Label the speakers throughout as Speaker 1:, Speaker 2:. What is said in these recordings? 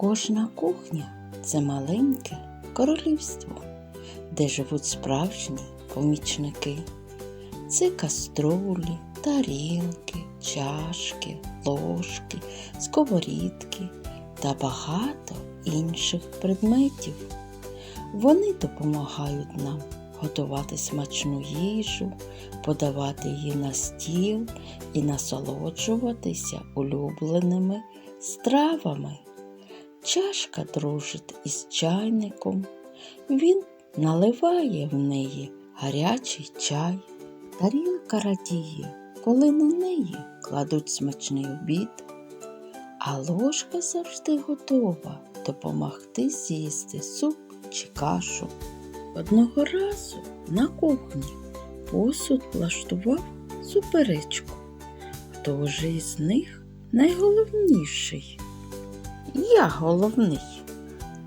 Speaker 1: Кожна кухня це маленьке королівство, де живуть справжні помічники. Це каструлі, тарілки, чашки, ложки, сковорідки та багато інших предметів. Вони допомагають нам готувати смачну їжу, подавати її на стіл і насолоджуватися улюбленими стравами. Чашка дружить із чайником. Він наливає в неї гарячий чай. Тарілка радіє, коли на неї кладуть смачний обід, а ложка завжди готова допомогти з'їсти суп чи кашу. Одного разу на кухні посуд влаштував суперечку. Хто ж із них найголовніший? Я головний.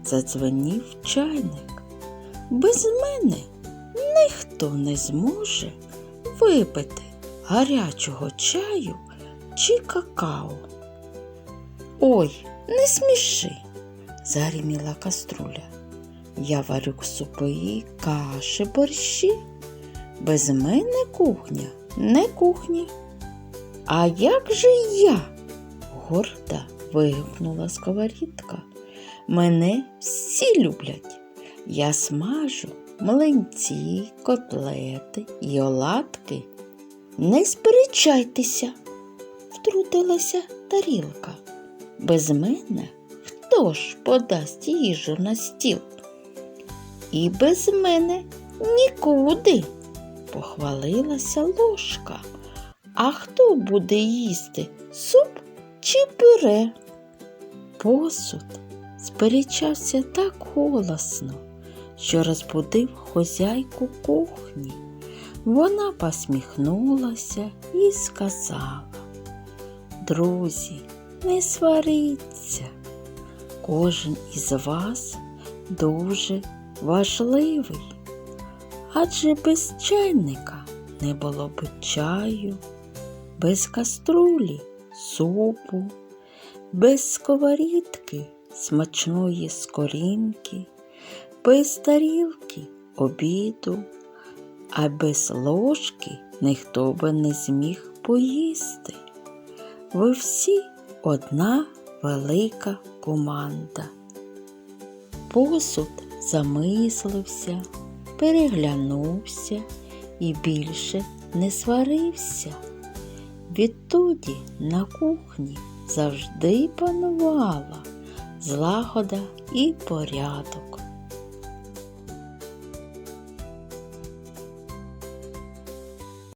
Speaker 1: Задзвенів чайник. Без мене ніхто не зможе випити гарячого чаю чи какао. Ой, не сміши, загриміла каструля. Я варю супи, каші, борщі. Без мене кухня не кухня. А як же я? горда вигукнула сковорідка. Мене всі люблять. Я смажу млинці, котлети і оладки. Не сперечайтеся, втрутилася тарілка. Без мене хто ж подасть їжу на стіл? І без мене нікуди, похвалилася ложка. А хто буде їсти суп чи пюре? Посуд сперечався так голосно, що розбудив хозяйку кухні. Вона посміхнулася і сказала Друзі, не сваріться. Кожен із вас дуже важливий, адже без чайника не було б чаю, без каструлі супу, без сковорідки смачної скорінки, без тарілки обіду, а без ложки ніхто би не зміг поїсти. Ви всі одна велика команда. Посуд замислився, переглянувся і більше не сварився. Відтоді на кухні завжди панувала злагода і порядок.